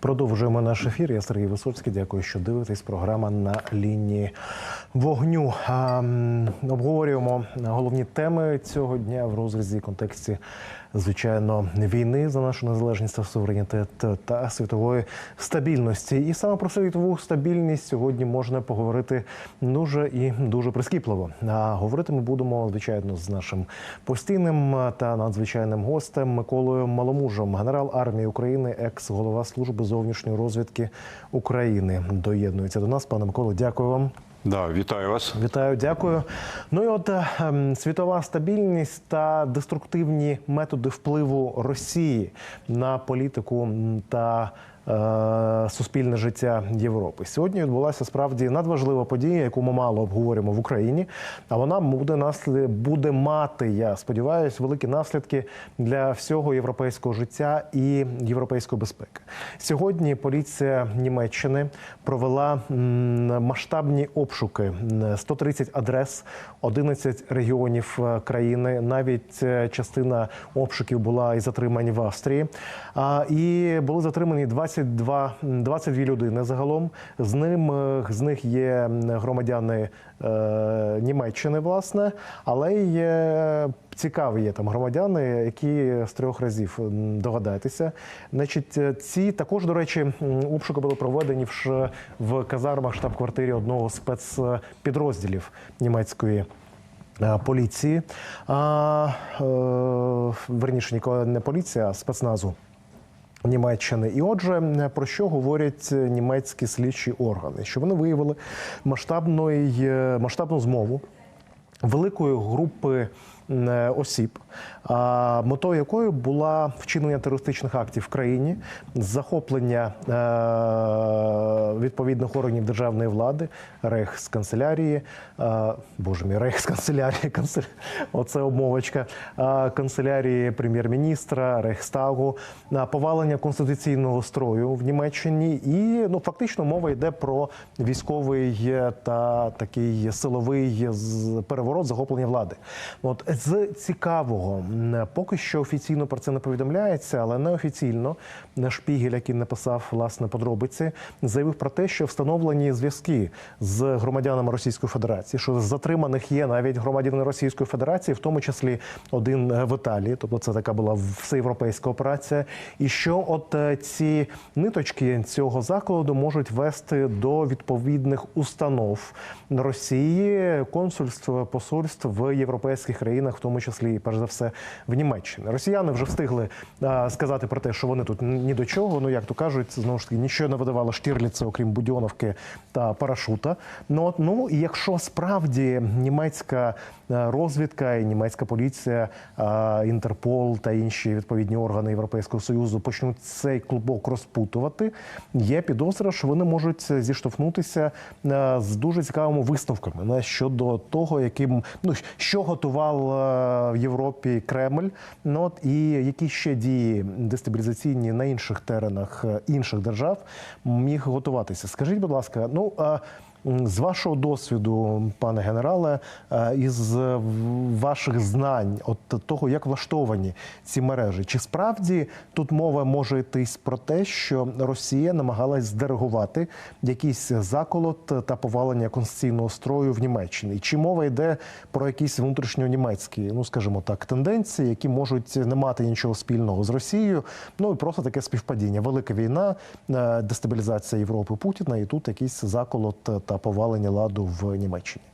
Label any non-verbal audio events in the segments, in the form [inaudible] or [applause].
Продовжуємо наш ефір. Я Сергій Висоцький. Дякую, що дивитесь. Програма на лінії вогню. Обговорюємо головні теми цього дня в розрізі контексті, звичайно, війни за нашу незалежність та суверенітет та світової стабільності. І саме про світову стабільність сьогодні можна поговорити дуже і дуже прискіпливо. А говорити ми будемо звичайно з нашим постійним та надзвичайним гостем Миколою Маломужем, генерал армії України, екс-голова служби зовнішньої розвідки України. Доєднується до нас. Пане Миколо, дякую вам. Да, вітаю вас. Вітаю, дякую. Ну і от е, ем, світова стабільність та деструктивні методи впливу Росії на політику та суспільне життя Європи. Сьогодні відбулася справді надважлива подія, яку ми мало обговорюємо в Україні. А вона буде наслід, буде мати, я сподіваюся, великі наслідки для всього європейського життя і європейської безпеки. Сьогодні поліція Німеччини провела масштабні обшуки м, 130 адрес, 11 регіонів е, країни. Навіть е, частина обшуків була і затримані в Австрії. І були затримані 22, 22 людини загалом. З ним е, з них є громадяни е, Німеччини, власне, але є цікаві є там громадяни, які з трьох разів м, догадаєтеся. Значить, е, ці також, до речі, обшуки були проведені в, в казармах штаб-квартирі одного спецпідрозділів німецької. е, Поліції, а, е, верніше, ніколи не поліція, а спецназу Німеччини. І отже, про що говорять німецькі слідчі органи? Що вони виявили масштабної, е, масштабну змову великої групи е, осіб, а, метою якої була вчинення терористичних актів в країні, захоплення е, відповідних органів державної влади, рейхсканцелярії, е, боже мій, рейхсканцелярії, канцель... оце обмовочка, е, канцелярії прем'єр-міністра, Рейхстагу, е, повалення конституційного строю в Німеччині. І ну фактично мова йде про військовий е, та такий силовий переворот захоплення влади. От з цікавого поки що офіційно про це не повідомляється, але неофіційно Шпігель, який написав власне подробиці, заявив про те, що встановлені зв'язки з громадянами Російської Федерації, що затриманих є навіть громадяни Російської Федерації, в тому числі один е, в Італії, тобто це така була всеєвропейська операція. І що от е, ці ниточки цього закладу можуть вести до відповідних установ Росії, консульств, посольств в європейських країнах, в тому числі і перш за все в Німеччині. Росіяни вже встигли е, сказати про те, що вони тут ні до чого. Ну як то кажуть, знову ж таки нічого не видавало Штірліца, окрім Будьоновки та парашута. Ну ну і якщо справді німецька е, розвідка і німецька поліція, е, Інтерпол та інші відповідні органи Європейського союзу почнуть цей клубок розпутувати, є підозра, що вони можуть зіштовхнутися е, з дуже цікавими висновками не, щодо того, яким ну що готував в Європі Кремль, ну от і які ще дії дестабілізаційні на інших теренах е, інших держав міг готуватися. Скажіть, будь ласка, ну а з вашого досвіду, пане генерале, е, із е, ваших знань, от того, як влаштовані ці мережі, чи справді тут мова може йтись про те, що Росія намагалась здерегувати якийсь заколот та повалення конституційного строю в Німеччині? Чи мова йде про якісь внутрішньонімецькі, ну скажімо так, тенденції, які можуть не мати нічого спільного з Росією? Ну і просто таке співпадіння. Велика війна, е, дестабілізація Європи Путіна, і тут якийсь заколот та повалення ладу в Німеччині.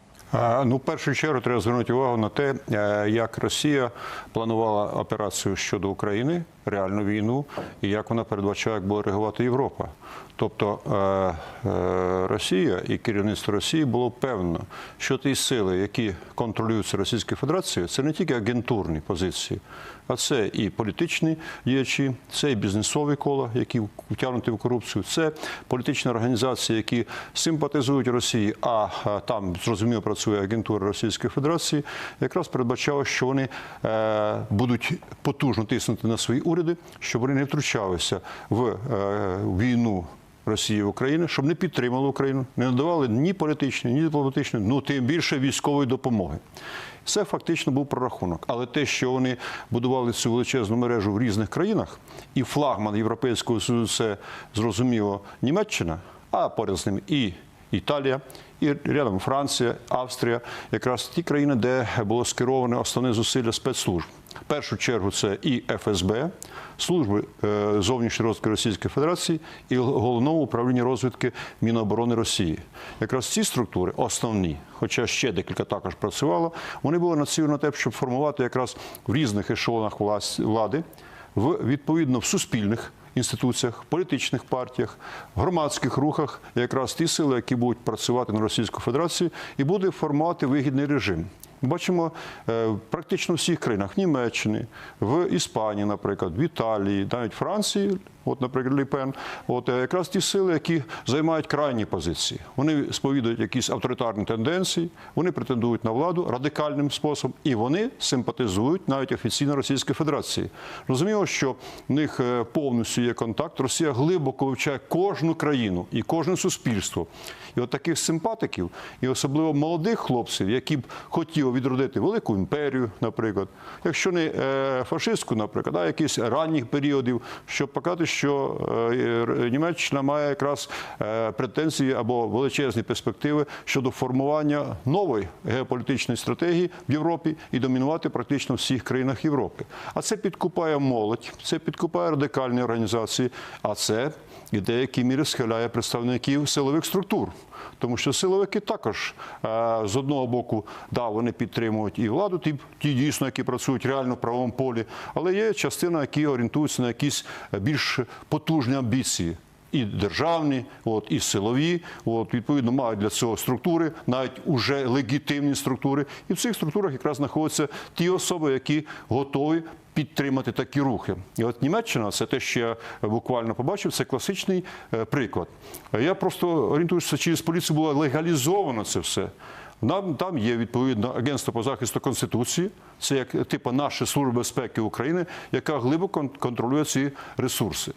Ну, в першу чергу треба звернути увагу на те, е, як Росія планувала операцію щодо України, реальну війну, і як вона передбачає, як буде реагувати Європа. Тобто е, е, Росія і керівництво Росії було певно, що ті сили, які контролюються Російською Федерацією, це не тільки агентурні позиції, а це і політичні діячі, це і бізнесові кола, які втягнуті в корупцію, це політичні організації, які симпатизують Росії, а там зрозуміло працює агентура Російської Федерації. Якраз передбачало, що вони е, будуть потужно тиснути на свої уряди, щоб вони не втручалися в е, війну. Росії в Україну, щоб не підтримали Україну, не надавали ні політичної, ні дипломатичної, ну тим більше військової допомоги. Це фактично був прорахунок. Але те, що вони будували цю величезну мережу в різних країнах, і флагман Європейського Союзу це зрозуміло Німеччина, а поряд з ним і Італія, і рядом Франція, Австрія, якраз ті країни, де було скероване основне зусилля спецслужб. В першу чергу це і ФСБ, служби е, зовнішньої розвідки Російської Федерації і головного управління розвідки Міноборони Росії. Якраз ці структури основні, хоча ще декілька також працювало, вони були націлені на те, щоб формувати якраз в різних ешелонах влади, в відповідно в суспільних інституціях, політичних партіях, громадських рухах якраз ті сили, які будуть працювати на Російську Федерацію, і буде формувати вигідний режим. Ми Бачимо е, практично в всіх країнах в Німеччині, в Іспанії, наприклад, в Італії, навіть Франції, от, наприклад, Ліпен, от е, якраз ті сили, які займають крайні позиції. Вони сповідують якісь авторитарні тенденції, вони претендують на владу радикальним способом, і вони симпатизують навіть офіційно Російській Федерації. Розуміло, що в них е, повністю є контакт. Росія глибоко вивчає кожну країну і кожне суспільство. І от таких симпатиків, і особливо молодих хлопців, які б хотіли відродити велику імперію, наприклад, якщо не е, фашистську, наприклад, а якісь ранніх періодів, щоб показати, що е, Німеччина має якраз е, претензії або величезні перспективи щодо формування нової геополітичної стратегії в Європі і домінувати практично в всіх країнах Європи. А це підкупає молодь, це підкупає радикальні організації, а це і в деякій мірі схиляє представників силових структур. Тому що силовики також е, з одного боку, да, вони підтримують і владу, ті, ті дійсно, які працюють реально в правовому полі, але є частина, які орієнтуються на якісь більш потужні амбіції. І державні, от, і силові, от, відповідно, мають для цього структури, навіть уже легітимні структури. І в цих структурах якраз знаходяться ті особи, які готові підтримати такі рухи. І от Німеччина, це те, що я буквально побачив, це класичний е, приклад. Я просто орієнтуюся, через поліцію було легалізовано це все. Нам там є відповідно агентство по захисту конституції, це як типу наша служба безпеки України, яка глибоко контролює ці ресурси.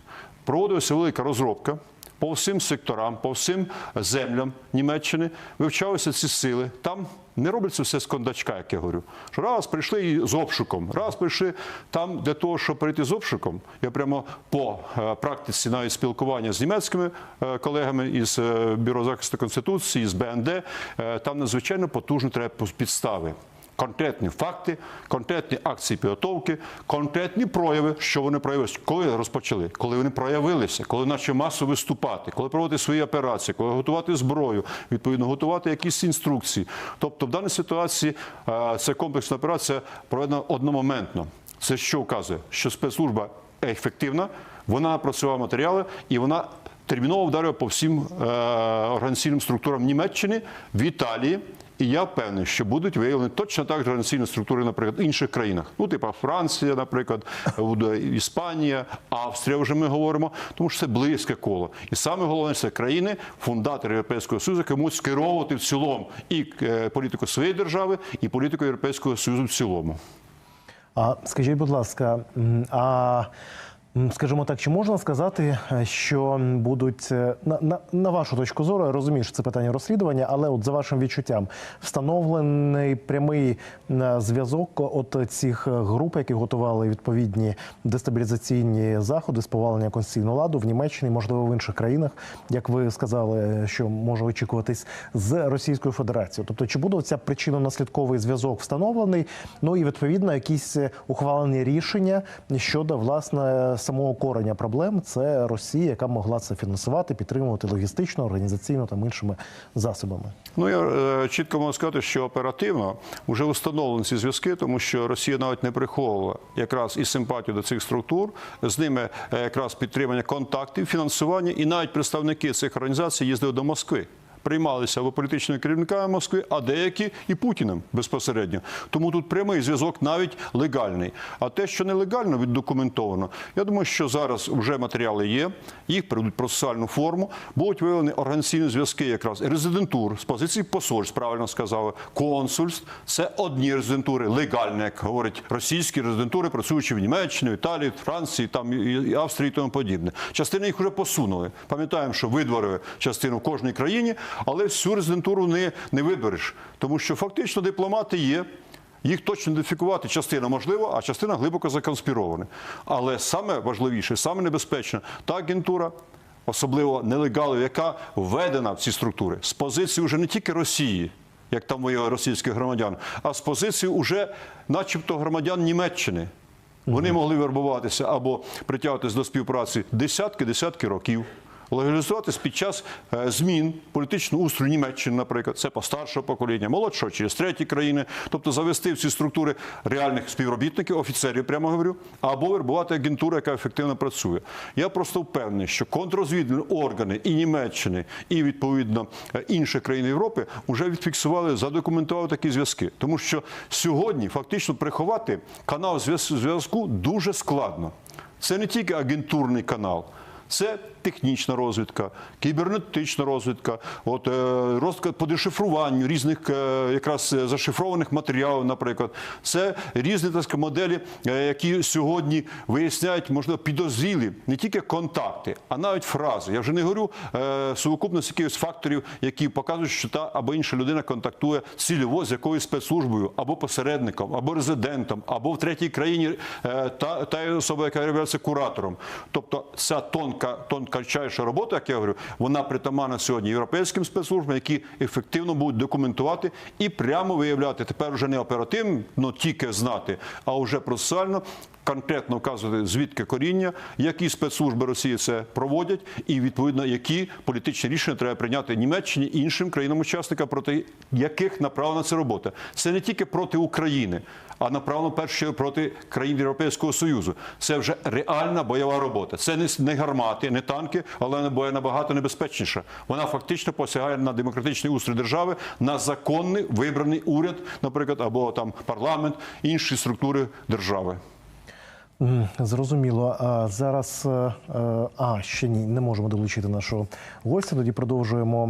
Проводилася велика розробка по всім секторам, по всім землям Німеччини. Вивчалися ці сили. Там не робиться все з кондачка, як я говорю. Раз прийшли і з обшуком, раз прийшли там для того, щоб прийти з обшуком. Я прямо по е, практиці навіть спілкування з німецькими е, колегами із е, бюро захисту конституції, з БНД. Там надзвичайно потужно треба підстави. Конкретні факти, конкретні акції підготовки, конкретні прояви, що вони проявилися, коли розпочали, коли вони проявилися, коли почали масово виступати, коли проводити свої операції, коли готувати зброю, відповідно готувати якісь інструкції. Тобто, в даній ситуації е, ця комплексна операція проведена одномоментно. Це що вказує, що спецслужба ефективна, вона напрацювала матеріали і вона терміново вдарила по всім е, організаційним структурам Німеччини, в Італії. І я впевнений, що будуть виявлені точно так же організаційні структури, наприклад, в інших країнах. Ну, типа Франція, наприклад, Іспанія, Австрія. Вже ми говоримо, тому що це близьке коло. І саме головне це країни, фундатори Європейського Союзу, які можуть скеровувати в цілому і е, політику своєї держави, і політику Європейського Союзу в цілому. А скажіть, будь ласка, а скажімо так, чи можна сказати, е, що будуть е, на, на, на вашу точку зору, я розумію, що це питання розслідування, але от за вашим відчуттям, встановлений прямий е, зв'язок от цих груп, які готували відповідні дестабілізаційні заходи з повалення конституційного ладу в Німеччині, можливо, в інших країнах, як ви сказали, що може очікуватись з Російською Федерацією. Тобто, чи буде ця причинно-наслідковий зв'язок встановлений? Ну і відповідно якісь ухвалені рішення щодо власне самого кореня проблем. Це Росія, яка могла це фінансувати, підтримувати логістично, організаційно та іншими засобами. Ну я е, чітко можу сказати, що оперативно вже встановлені ці зв'язки, тому що Росія навіть не приховувала якраз і симпатію до цих структур, з ними е, якраз підтримання контактів, фінансування, і навіть представники цих організацій їздили до Москви. Приймалися або політичними керівниками Москви, а деякі і Путіним безпосередньо. Тому тут прямий зв'язок навіть легальний. А те, що нелегально віддокументовано, я думаю, що зараз вже матеріали є, їх передуть процесуальну форму, будуть виявлені організаційні зв'язки якраз резидентур з позиції посольств, правильно сказали, консульств. Це одні резидентури, легальні, як говорять російські резидентури, працюючи в Німеччині, Італії, Франції, там і Австрії і тому подібне. Частини їх вже посунули. Пам'ятаємо, що видворили частину в кожній країні, але всю резидентуру не, не вибереш, тому що фактично дипломати є. Їх точно ідентифікувати частина можливо, а частина глибоко законспірована. Але саме важливіше, саме небезпечне, та агентура, особливо нелегалів, яка введена в ці структури з позиції вже не тільки Росії, як там воює російських громадян, а з позиції уже, начебто, громадян Німеччини. Вони могли вербуватися або притягуватись до співпраці десятки-десятки років. Легалізуватись під час е, змін політичного устрою Німеччини, наприклад, це постаршого покоління, молодшого через треті країни, тобто завести в ці структури реальних співробітників, офіцерів, прямо говорю, або вербувати агентуру, яка ефективно працює. Я просто впевнений, що контррозвідувальні органи і Німеччини, і відповідно е, інших країн Європи вже відфіксували, задокументували такі зв'язки. Тому що сьогодні фактично приховати канал зв'яз- зв'язку дуже складно. Це не тільки агентурний канал. Це технічна розвідка, кібернетична розвідка, от, е, розвідка по дешифруванню різних е, якраз е, зашифрованих матеріалів, наприклад. Це різні так моделі, які сьогодні виясняють, можливо, підозрілі не тільки контакти, а навіть фрази. Я вже не говорю сукупність якихось факторів, які показують, що та або інша людина контактує цільово з якоюсь спецслужбою, або посередником, або резидентом, або в третій країні та, та особа, яка являється куратором. Тобто ця тонка, тонкачайша робота, як я говорю, вона притаманна сьогодні європейським спецслужбам, які ефективно будуть документувати і прямо виявляти тепер вже не оперативно, ну, тільки знати, а вже процесуально. Конкретно вказувати звідки коріння, які спецслужби Росії це проводять, і відповідно які політичні рішення треба прийняти Німеччині і іншим країнам-учасникам, проти яких направлена ця робота. Це не тільки проти України, а направлено в проти країн Європейського Союзу. Це вже реальна бойова робота. Це не гармати, не танки, але боя набагато небезпечніша. Вона фактично посягає на демократичний устрій держави, на законний вибраний уряд, наприклад, або там парламент, інші структури держави. Зрозуміло. А зараз е, е, а ще ні, не можемо долучити нашого гостя. Тоді продовжуємо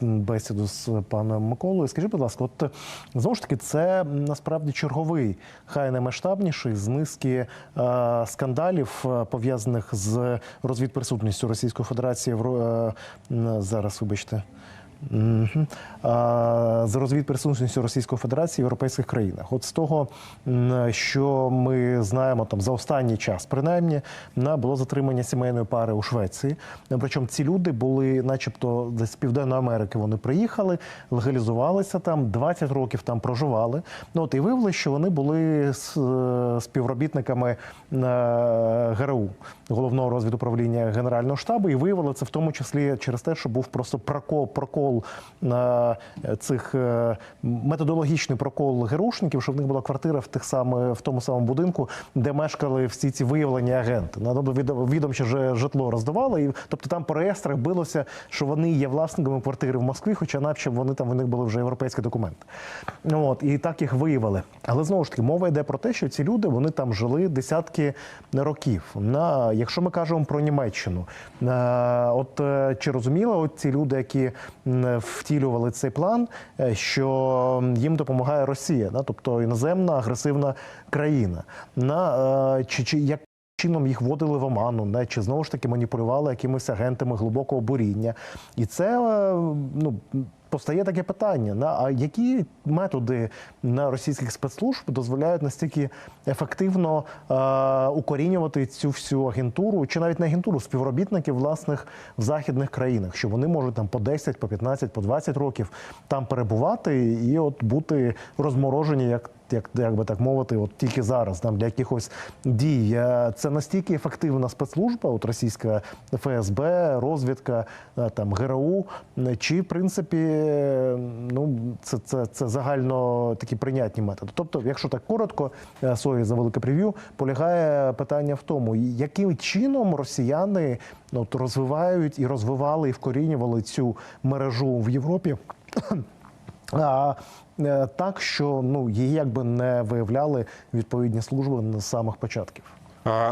бесіду з паном Миколою. Скажіть, будь ласка, от знову ж таки, це насправді черговий, хай наймасштабніший з низки е, скандалів пов'язаних з розвідприсутністю Російської Федерації в зараз. Вибачте. А, з розвідприсутністю Російської Федерації в європейських країнах. От з того, що ми знаємо там за останній час, принаймні, на було затримання сімейної пари у Швеції. Причому ці люди були, начебто, з Південної Америки. Вони приїхали, легалізувалися там, 20 років там проживали. Ну от і виявилося, що вони були з е, співробітниками е, ГРУ головного розвідуправління Генерального штабу, і виявили це в тому числі через те, що був просто прокол, прокол на цих е, методологічний прокол ГРУшників, що в них була квартира в тих саме в тому самому будинку, де мешкали всі ці виявлені агенти. На відом- вже житло роздавали, і тобто там по реєстрах билося, що вони є власниками квартири в Москві, хоча наче вони там в них були вже європейські документи. От і так їх виявили. Але знову ж таки мова йде про те, що ці люди вони там жили десятки років. На якщо ми кажемо про Німеччину, е, от е, чи розуміли от ці люди, які втілювали цей план, е, що їм допомагає Росія, да? тобто іноземна агресивна країна. На е, чи, чи як чином їх вводили в оману, не чи знову ж таки маніпулювали якимись агентами глибокого буріння, і це е, ну. Постає таке питання: на а які методи на російських спецслужб дозволяють настільки ефективно е, укорінювати цю всю агентуру, чи навіть не агентуру співробітників власних в західних країнах, що вони можуть там по 10, по 15, по 20 років там перебувати і от бути розморожені як як, як би так мовити, от тільки зараз там для якихось дій. Е, Це настільки ефективна спецслужба, от російська ФСБ, розвідка, е, там ГРУ, е, чи в принципі ну це, це, це загально такі прийнятні методи. Тобто, якщо так коротко, сорі за велике прев'ю, полягає питання в тому, яким чином росіяни от, розвивають і розвивали і вкорінювали цю мережу в Європі. [coughs] А так, що ну її якби не виявляли відповідні служби з самих початків.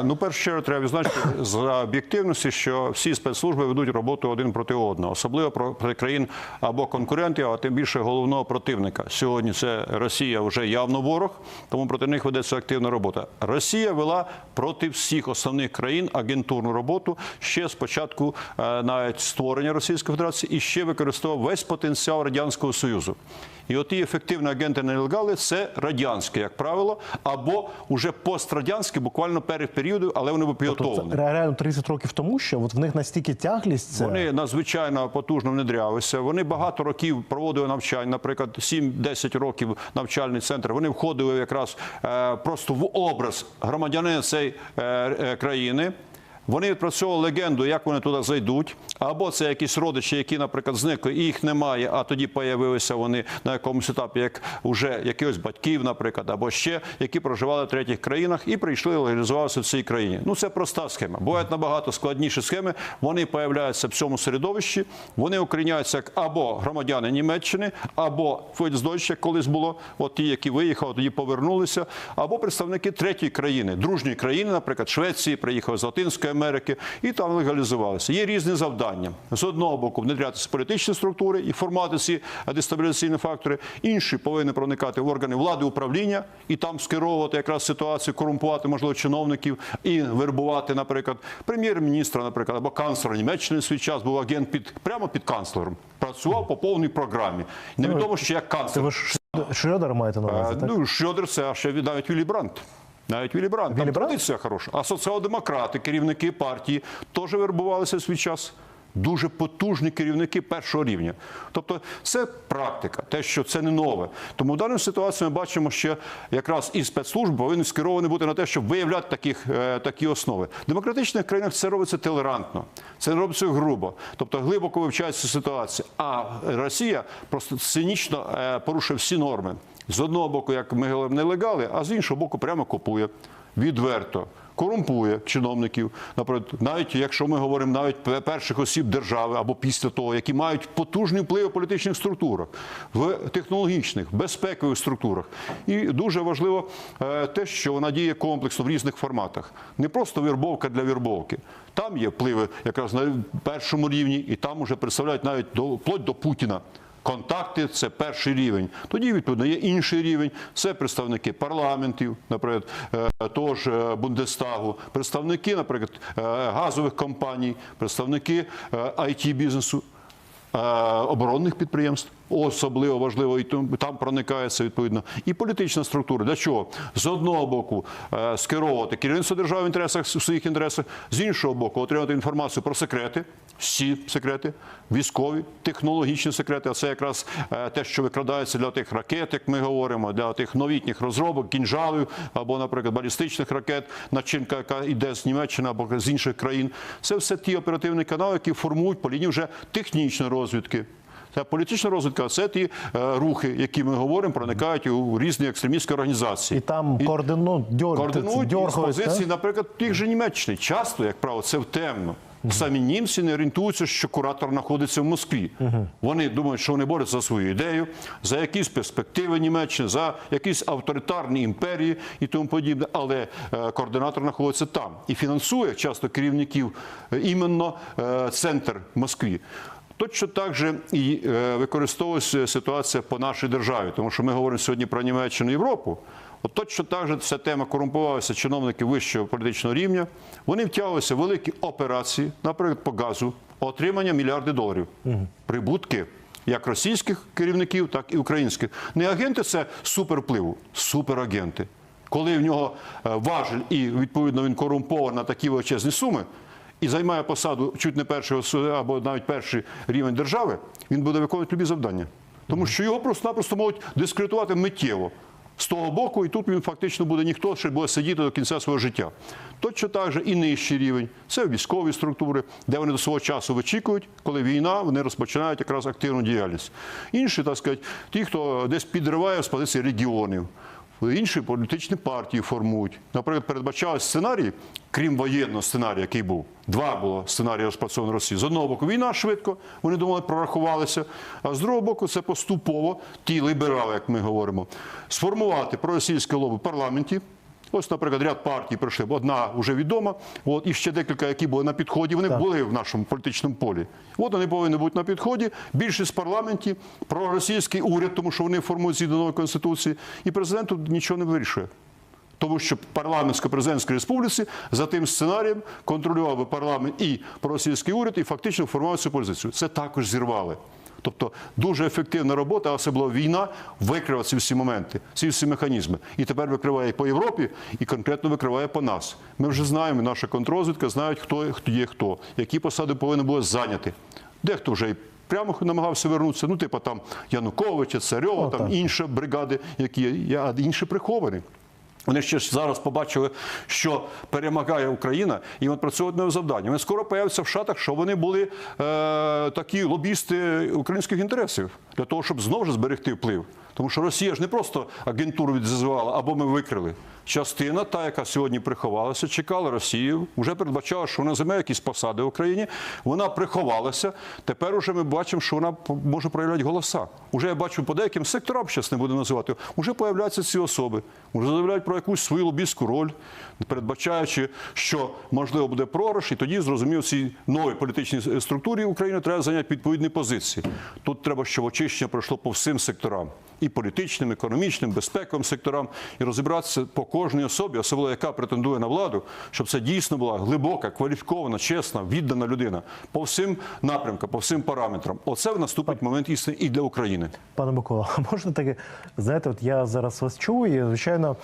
Ну, першу чергу треба відзначити за об'єктивності, що всі спецслужби ведуть роботу один проти одного, особливо проти країн або конкурентів, а тим більше головного противника. Сьогодні це Росія вже явно ворог, тому проти них ведеться активна робота. Росія вела проти всіх основних країн агентурну роботу ще з початку е, навіть створення Російської Федерації і ще використовував весь потенціал радянського союзу. І от ті ефективні агенти нелегали це радянські, як правило, або уже пострадянські, буквально перед періоду, але вони були Тобто підготовлені. це реально 30 років тому, що от в них настільки тяглість це. Вони надзвичайно потужно внедрялися. Вони багато років проводили навчання, наприклад, 7-10 років навчальний центр. Вони входили якраз е, просто в образ громадянина цієї е, е, країни. Вони відпрацьовували легенду, як вони туди зайдуть. Або це якісь родичі, які, наприклад, зникли, і їх немає, а тоді появилися вони на якомусь етапі, як уже якихось батьків, наприклад, або ще, які проживали в третіх країнах і прийшли легалізувалися в цій країні. Ну це проста схема. Бувають набагато складніші схеми. Вони появляються в цьому середовищі, вони укоріняються як або громадяни Німеччини, або Фойцдойче, як колись було, от ті, які виїхали, тоді повернулися, або представники третьої країни, дружньої країни, наприклад, Швеції, приїхали з Латинської Америки, і там легалізувалися. Є різні завдання. З одного боку, внедрятися політичні структури і формати ці дестабілізаційні фактори. Інші повинні проникати в органи влади управління і там скеровувати якраз ситуацію, корумпувати, можливо, чиновників і вербувати, наприклад, прем'єр-міністра, наприклад, або канцлера Німеччини в свій час був агент під прямо під канцлером. Працював по повній програмі. Невідомо, що як канцлер. ж маєте на увазі, Е, так? Ну, Шрёдер це а ще навіть Віллі Брандт. Навіть Віллі Брандт. Там Віллі Брандт? традиція хороша. А соціал-демократи, керівники партії теж вербувалися в свій час. Дуже потужні керівники першого рівня. Тобто це практика, те, що це не нове. Тому в даній ситуації ми бачимо, що якраз і спецслужби повинні скеровані бути на те, щоб виявляти таких, е, такі основи. В демократичних країнах це робиться толерантно, це не робиться грубо, тобто глибоко вивчається ситуація. А Росія просто цинічно е, порушує всі норми. З одного боку, як ми говоримо, нелегали, а з іншого боку, прямо купує відверто. Корумпує чиновників, наприклад, навіть якщо ми говоримо навіть перших осіб держави або після того, які мають потужний вплив у політичних структурах, в технологічних, безпекових структурах. І дуже важливо е, те, що вона діє комплексно в різних форматах. Не просто вірбовка для вірбовки. Там є впливи якраз на першому рівні, і там уже представляють навіть до вплоть до Путіна. Контакти це перший рівень. Тоді відповідно є інший рівень. Це представники парламентів, наприклад, е, того ж е, Бундестагу, представники, наприклад, е, газових компаній, представники it бізнесу. Оборонних підприємств особливо важливо, і там проникається відповідно і політична структура. Для чого з одного боку е, скеровувати керівництво держави в інтересах в своїх інтересах, з іншого боку, отримати інформацію про секрети, всі секрети, військові, технологічні секрети. А це якраз е, те, що викрадається для тих ракет, як ми говоримо, для тих новітніх розробок, кінжалів або, наприклад, балістичних ракет, начинка, яка йде з Німеччини або з інших країн. Це все ті оперативні канали, які формують по лінії вже технічної розвідки. Це політична розвідка, це ті е, рухи, які ми говоримо, проникають у різні екстремістські організації. І там координу, дьор, координують з позиції, наприклад, тих же Німеччини. Часто, як правило, це в темно. Самі німці не орієнтуються, що куратор знаходиться в Москві. Вони думають, що вони борються за свою ідею, за якісь перспективи Німеччини, за якісь авторитарні імперії і тому подібне. Але е, координатор знаходиться там і фінансує часто керівників е, іменно е, центр Москві. Точно так же і е, використовується ситуація по нашій державі, тому що ми говоримо сьогодні про Німеччину і Європу. От точно так же ця тема корумпувалися чиновники вищого політичного рівня. Вони втягувалися в великі операції, наприклад, по газу, отримання мільярди доларів. Прибутки як російських керівників, так і українських. Не агенти це супервпливу, суперагенти. Коли в нього е, важель і відповідно він корумпований на такі величезні суми, і займає посаду чуть не першого або навіть перший рівень держави, він буде виконувати любі завдання. Тому що його просто-напросто можуть дискредитувати миттєво. З того боку, і тут він фактично буде ніхто, ще буде сидіти до кінця свого життя. Точно так же і нижчий рівень це військові структури, де вони до свого часу вичікують, коли війна, вони розпочинають якраз активну діяльність. Інші, так сказати, ті, хто десь підриває з позиції регіонів. Інші політичні партії формують. Наприклад, передбачали сценарій, крім воєнного сценарію, який був. Два було сценарії розпрацьовані Росії. З одного боку, війна швидко, вони думали, прорахувалися. А з другого боку, це поступово ті ліберали, як ми говоримо, сформувати проросійське лобі в парламенті. Ось, наприклад, ряд партій прийшли. Одна вже відома, от, і ще декілька, які були на підході. Вони були в нашому політичному полі. От вони повинні бути на підході. Більшість в парламенті, проросійський уряд, тому що вони формують згідно нової конституції, і президент тут нічого не вирішує. Тому що парламентсько-президентській республіці за тим сценарієм контролював би парламент і проросійський уряд, і фактично формував цю позицію. Це також зірвали. Тобто дуже ефективна робота, особливо війна викрила ці всі моменти, ці всі механізми. І тепер викриває по Європі і конкретно викриває по нас. Ми вже знаємо, наша контррозвідка знають, хто, хто є хто, які посади повинні були зайняти. Дехто вже і прямо намагався вернутися. Ну, типу там Януковича, Царьова, О, там так. інші бригади, які є, а інші приховані. Вони ще ж зараз побачили, що перемагає Україна, і от працюють одне завдання. Вони скоро появляться в шатах, що вони були е, такі лобісти українських інтересів для того, щоб знову ж зберегти вплив. Тому що Росія ж не просто агентуру відзивала або ми викрили. Частина, та, яка сьогодні приховалася, чекала Росію, вже передбачала, що вона займе якісь посади в Україні. Вона приховалася. Тепер уже ми бачимо, що вона може проявляти голоса. Уже я бачу по деяким секторам, зараз не буду називати, вже появляються ці особи, вже заявляють про якусь свою лобістську роль, передбачаючи, що можливо буде програш, і тоді зрозумів цій новій політичній структурі України треба зайняти відповідні позиції. Тут треба, щоб очищення пройшло по всім секторам. І політичним, економічним, безпековим секторам, і розібратися по кожній особі, особливо яка претендує на владу, щоб це дійсно була глибока, кваліфікована, чесна, віддана людина по всім напрямкам, по всім параметрам. Оце наступить момент істини і для України. Пане Микола, [laughs] можна таке, знаєте, от я зараз вас чую, і звичайно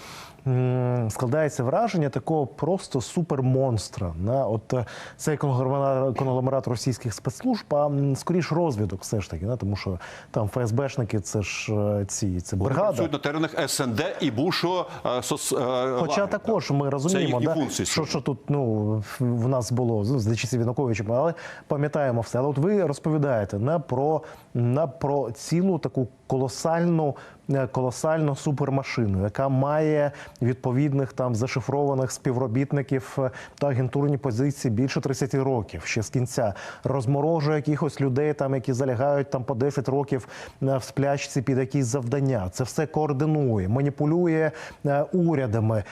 складається враження такого просто супермонстра. На от е, цей конгломерат, російських спецслужб, а скоріш розвідок, все ж таки, на тому що там ФСБшники, це ж е, ці це Вони бригада. працюють на теренах СНД і бувшого е, соц... е, Хоча також так. ми розуміємо, да, функції що, що тут ну, в нас було з часів Януковича, але пам'ятаємо все. Але от ви розповідаєте не про, не про цілу таку колосальну, е, колосальну супермашину, яка має відповідних там зашифрованих співробітників е, та агентурні позиції більше 30 років, ще з кінця розморожує якихось людей, там які залягають там по 10 років е, в сплячці під якісь завдання. Це все координує, маніпулює урядами,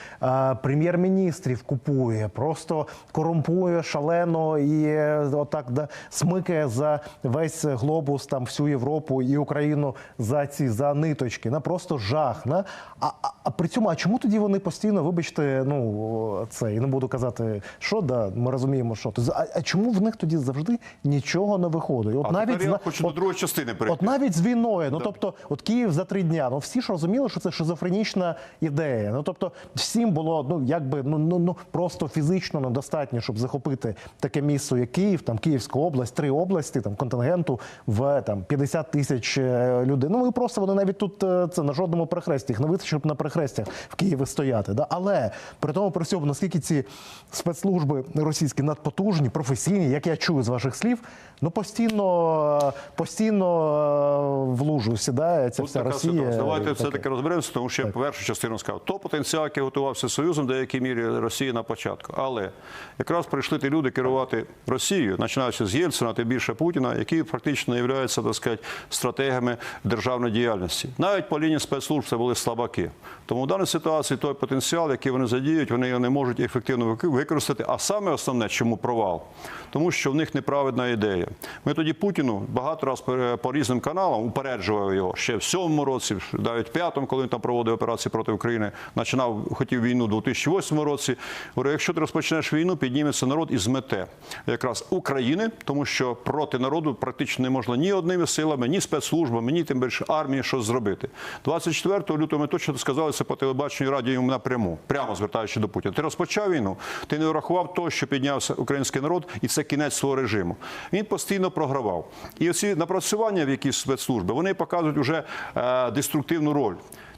прем'єр-міністрів купує, просто корумпує шалено і отак да, смикає за весь глобус, там всю Європу і Україну за ці за ниточки. На просто жах. На а, а, а при цьому, а чому тоді вони постійно, вибачте, ну це і не буду казати, що да, ми розуміємо, що то а, а чому в них тоді завжди нічого не виходить? От А тепер я хочу до другої частини перейти. От навіть з війною, ну тобто, от Київ за три дня. Ну всі ж розуміли, що це шизофренічна ідея. Ну тобто, всім було ну якби ну ну ну просто фізично недостатньо, щоб захопити таке місто, як Київ, там Київська область, три області, там контингенту в там 50 тисяч е, людей. Ну і просто вони навіть тут е, це на жодному перехресті. Їх не вистачить щоб на перехрестях в Києві стояти. Да? Але при тому при всьому, наскільки ці спецслужби російські надпотужні, професійні, як я чую з ваших слів, ну постійно постійно е, в лужу сідає ця Тут вся Росія. ситуація. Давайте все таки розберемося, тому що я першу частину сказав. То потенціал, який готувався Союзом, в деякій мірі Росії на початку. Але якраз прийшли ті люди керувати Росією, починаючи з Єльцина, тим більше Путіна, які фактично являються, так сказати, стратегами державної діяльності. Навіть по лінії спецслужб це були слабаки. Тому в даній ситуації той потенціал, який вони задіють, вони його не можуть ефективно використати. А саме основне, чому провал? Тому що в них неправедна ідея. Ми тоді Путіну багато по- по різним каналам упереджували його ще в сьомому році, навіть в п'ятому, коли він там проводив операції проти України, починав хотів війну у 2008 році. Говорю, якщо ти розпочнеш війну, підніметься народ і змете якраз України, тому що проти народу практично не можна ні одними силами, ні спецслужбами, ні тим більше армії щось зробити. 24 лютого ми точно сказали це по телебаченню радіо йому напряму, прямо звертаючи до Путіна. Ти розпочав війну, ти не врахував того, що піднявся український народ, і це кінець свого режиму. Він постійно програвав. І оці напрацювання в якісь спецслужби вони показують вже е, деструктивну роль.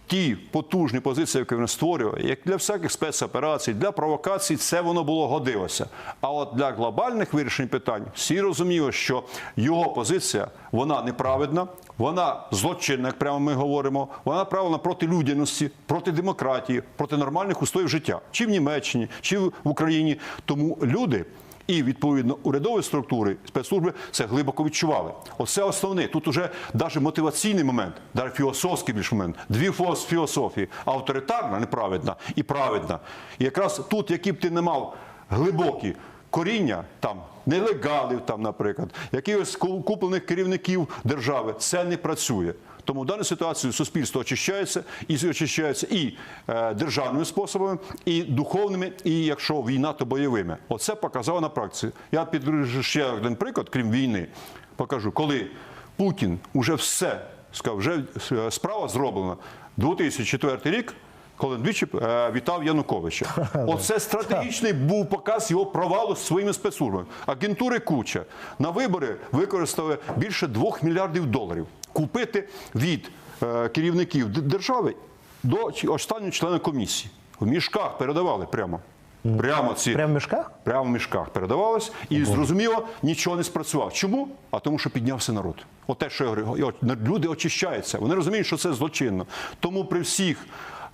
Ті потужні позиції, які він створював, як для всяких спецоперацій, для провокацій, це воно було годилося. А от для глобальних вирішень питань всі розуміли, що його позиція вона неправедна, вона злочинна, як прямо ми говоримо, вона направлена проти людяності, проти демократії, проти нормальних устоїв життя, чи в Німеччині, чи в Україні. Тому люди І відповідно урядові структури спецслужби це глибоко відчували. Оце основне. Тут уже навіть мотиваційний момент, навіть філософський більш момент. Дві філософії: авторитарна, неправедна і праведна. І якраз тут, які б ти не мав глибокі коріння, там нелегалів, там, наприклад, якихось куплених керівників держави, це не працює. Тому в даній ситуації суспільство очищається і очищається і е, державними способами, і духовними, і якщо війна, то бойовими. Оце показало на практиці. Я підкажу ще один приклад, крім війни, покажу, коли Путін уже все сказав, вже е, справа зроблена. 2004 рік. Коли двічі е, вітав Януковича, [laughs] оце стратегічний був показ його провалу з своїми спецслужбами. Агентури куча на вибори використали більше 2 мільярдів доларів купити від е, керівників держави до останнього члена комісії. В мішках передавали прямо. Прямо ці Прямо в мішках? прямо в мішках передавалось, і зрозуміло, нічого не спрацював. Чому? А тому, що піднявся народ. От те, що я говорю, люди очищаються. Вони розуміють, що це злочинно. Тому при всіх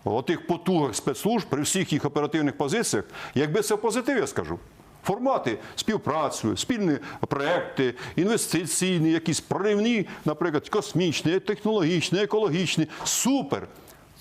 отих потугах спецслужб, при всіх їх оперативних позиціях, якби це в позитив, я скажу. Формати співпрацю, спільні проекти, інвестиційні, якісь проривні, наприклад, космічні, технологічні, екологічні. Супер!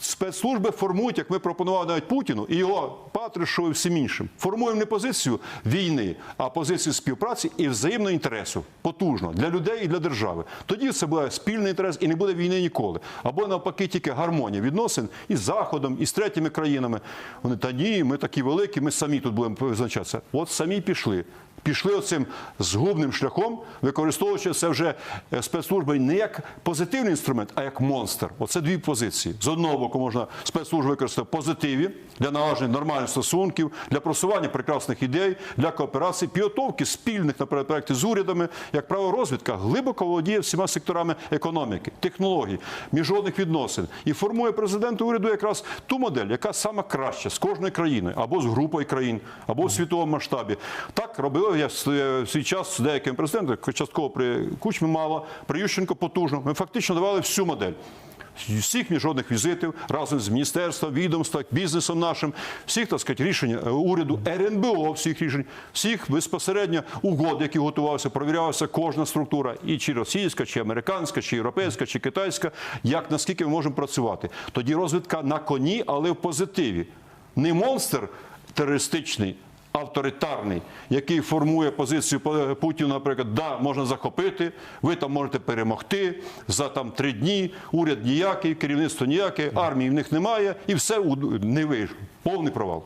Спецслужби формують, як ми пропонували навіть Путіну і його Патрушеву і всім іншим. Формуємо не позицію війни, а позицію співпраці і взаємного інтересу потужно для людей і для держави. Тоді це буде спільний інтерес і не буде війни ніколи. Або навпаки, тільки гармонія відносин із Заходом, і з третіми країнами. Вони та ні, ми такі великі, ми самі тут будемо визначатися. От самі пішли. Пішли оцим згубним шляхом, використовуючи це вже е, спецслужби не як позитивний інструмент, а як монстр. Оце дві позиції. З одного боку можна спецслужби використати в позитиві для налагодження нормальних стосунків, для просування прекрасних ідей, для кооперації, підготовки спільних наприклад, проєктів з урядами. Як право, розвідка глибоко володіє всіма секторами економіки, технологій, міжнародних відносин і формує президент уряду якраз ту модель, яка сама краща з кожної країни або з групою країн, або в світовому масштабі. Так робили я в свій- час з деякими президентами, частково при Кучмі мало, при Ющенко потужно. Ми фактично давали всю модель. Всіх міжнародних візитів разом з міністерством, відомством, бізнесом нашим, всіх так сказати, рішень е, уряду, РНБО, всіх рішень, всіх безпосередньо угод, які готувалися, провірялася кожна структура, і чи російська, чи американська, чи європейська, чи китайська, як наскільки ми можемо працювати. Тоді розвідка на коні, але в позитиві. Не монстр терористичний, авторитарний, який формує позицію Пу- Путіна, наприклад, да, можна захопити, ви там можете перемогти за там три дні, уряд ніякий, керівництво ніяке, армії в них немає, і все не вийшло. Повний провал.